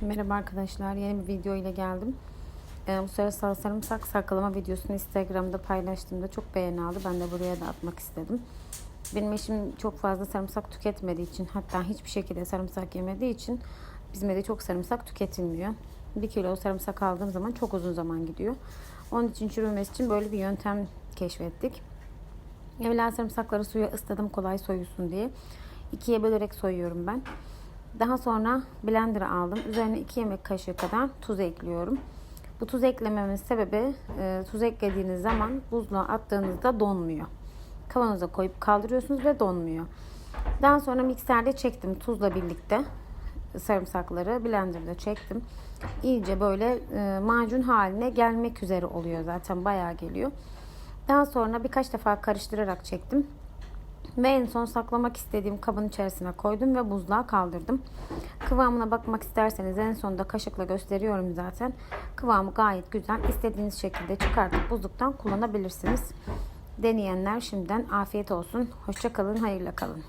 Merhaba arkadaşlar, yeni bir video ile geldim. Ee, bu sefer sar- sarımsak saklama videosunu Instagram'da paylaştığımda çok beğeni aldı. Ben de buraya da atmak istedim. Benim eşim çok fazla sarımsak tüketmediği için, hatta hiçbir şekilde sarımsak yemediği için bizim evde çok sarımsak tüketilmiyor. Bir kilo sarımsak aldığım zaman çok uzun zaman gidiyor. Onun için çürümesi için böyle bir yöntem keşfettik. Evvela sarımsakları suya ısladım kolay soyulsun diye. İkiye bölerek soyuyorum ben. Daha sonra blender'a aldım. Üzerine 2 yemek kaşığı kadar tuz ekliyorum. Bu tuz eklememin sebebi e, tuz eklediğiniz zaman buzluğa attığınızda donmuyor. Kavanoza koyup kaldırıyorsunuz ve donmuyor. Daha sonra mikserde çektim tuzla birlikte sarımsakları blenderda çektim. İyice böyle e, macun haline gelmek üzere oluyor zaten bayağı geliyor. Daha sonra birkaç defa karıştırarak çektim. Ve en son saklamak istediğim kabın içerisine koydum ve buzluğa kaldırdım. Kıvamına bakmak isterseniz en sonunda kaşıkla gösteriyorum zaten. Kıvamı gayet güzel. İstediğiniz şekilde çıkartıp buzluktan kullanabilirsiniz. Deneyenler şimdiden afiyet olsun. Hoşça kalın, hayırla kalın.